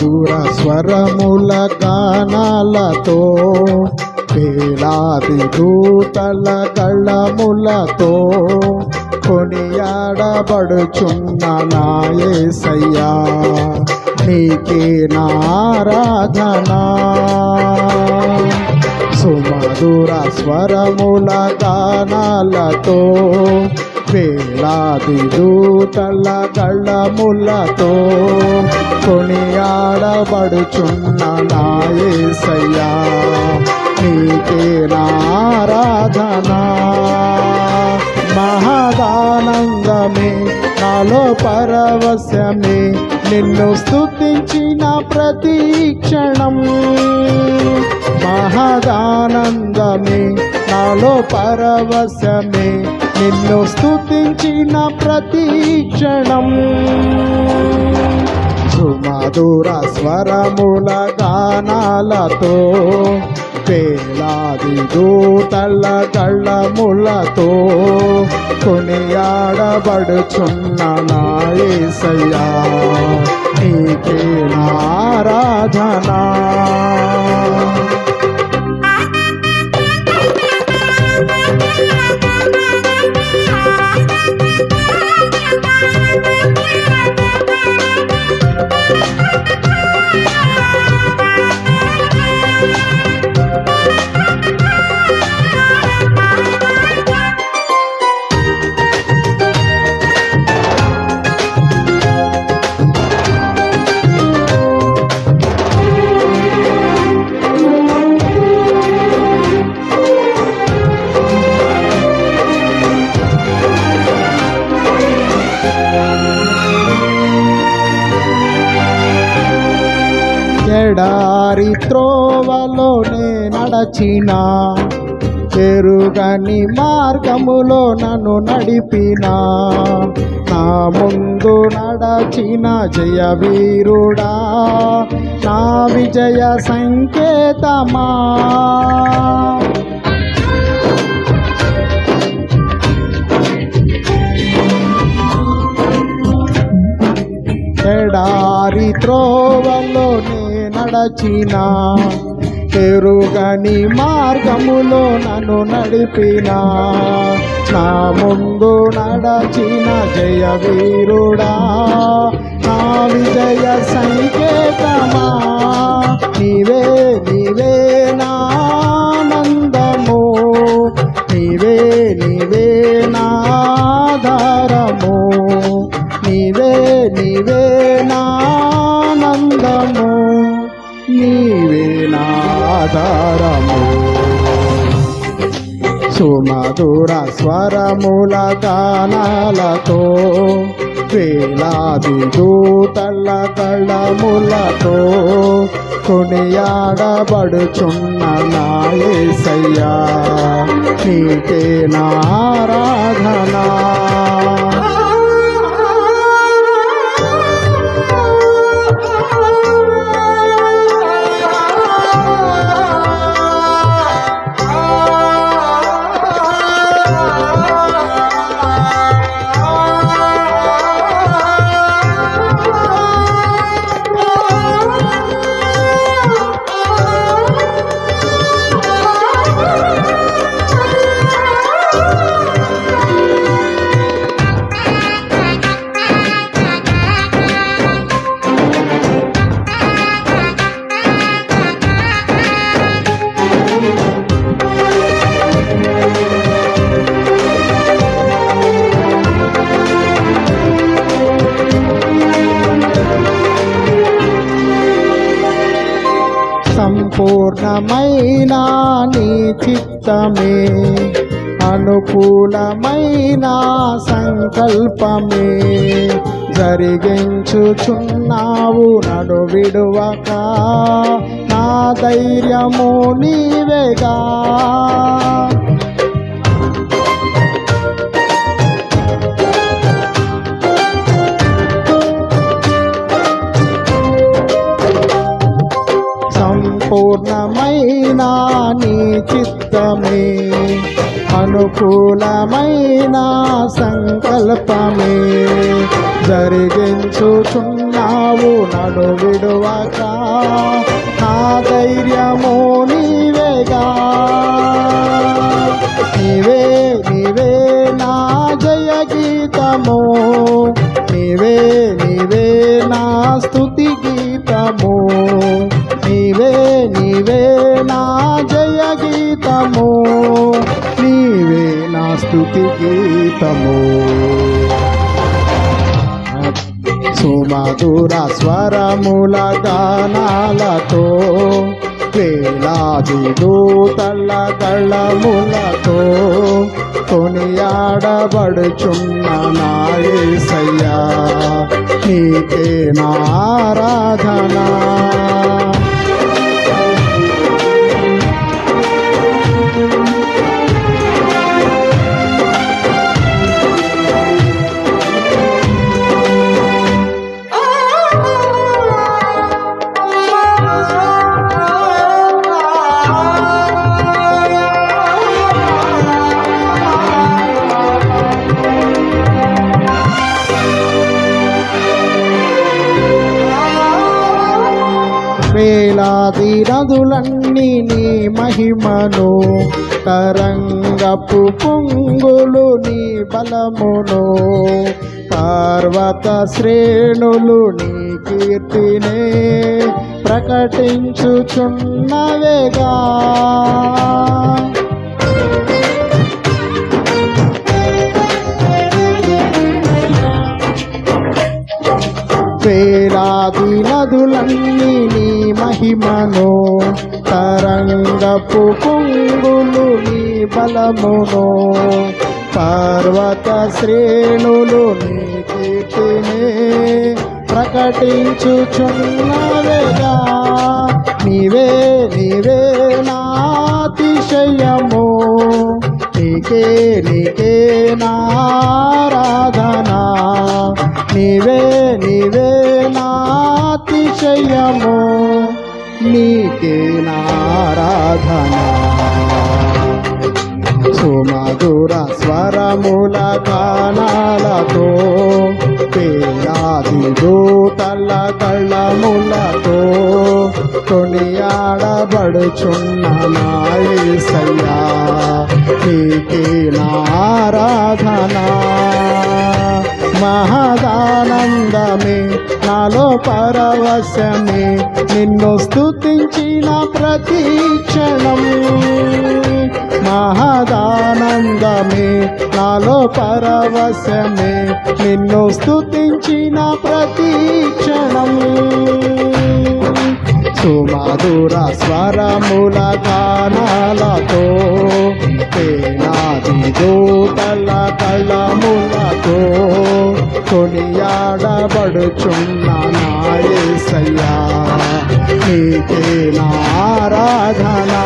మధుర స్వరముల గానాలతో వేలాది దూతల కళ్ళములతో కొనియాడబడుచున్న నాయసయ్యా నీకే నారాధనా. సుమధుర స్వరముల గానాలతో వేలాది దూతల కళ్ళములతో కొనియాడబడుచున్న నాయసయ్యా నీకే నారాధనా. మహదానందమే నాలో పరవశమే నిన్ను స్థుతించిన ప్రతి క్షణం. మహదానందమే నాలో పరవశమే నిన్ను స్థుతించిన ప్రతి క్షణం. సుమధుర స్వరముల గానాలతో పేలాది దూతల కళ్ళములతో కొనియాడబడుచున్న నాయసయ్యా నీకే నారాధనా నడచిన ఎరుగని మార్గములో నన్ను నడిపిన. నా ముందు నడచిన జయ వీరుడా నా విజయ సంకేతమా? ఎడారి త్రోవలోనే నడచినా పెరుగని మార్గములో నన్ను నడిపిన. నా ముందు నడచిన జయ వీరుడా నా విజయ సంకేతమా? నీవే నీవే నా నాధారము సుమధుర స్వరముల గానాలతో వేలాది దూతల కళములతో కొనియాడబడుచున్న నాయసయ్యా నీకే నారాధనా సంపూర్ణమైన నీ చిత్తమే అనుకూలమైన సంకల్పమే. జరిగించుచున్నావు నడు విడువక నా ధైర్యము నీవేగా. పూర్ణమైన నీ చిత్తమే అనుకూలమైన సంకల్పమే. జరిగించుచున్నావు నడు విడువక నా ధైర్యము నీవేగా. స్థుతి గీతము సుమధుర స్వరముల గానాలతో వేలాది దూతల కళములతో కొనియాడబడుచున్న నాయసయ్యా నీకే నారాధనా వేలాది నదులన్నీ నీ మహిమను తరంగపు పొంగులు నీ బలమును. పర్వత శ్రేణులు నీ కీర్తినే ప్రకటించుచున్నవేగా. వేలాది నదులన్నీ మహిమను తరంగపు పొంగులు నీ బలమును పర్వత శ్రేణులు నీ కీర్తిని ప్రకటించుచున్నవేగా. నీవే నీవే నాతిశయము నీకే నీకే నారాధనా నీవే నీవే నాతిశయము నీకే నారాధనా. సుమధుర స్వరముల గానాలతో పేలాది దూతల కళ్ళములతో కొనియాడబడుచున్న నాయసయ్యా నీకే నారాధన. మహదానందమే నాలో పరవశమే నిన్న స్థుతించిన ప్రతి క్షణం. మహదానందమే నాలో పరవశమే నిన్ను స్థుతించిన ప్రతి క్షణం. సుమధుర స్వరముల గానాలతో తేనాది దూతల కళములతో కొనియాడబడుచున్న నాయసయ్యా. నీకే నారాధనా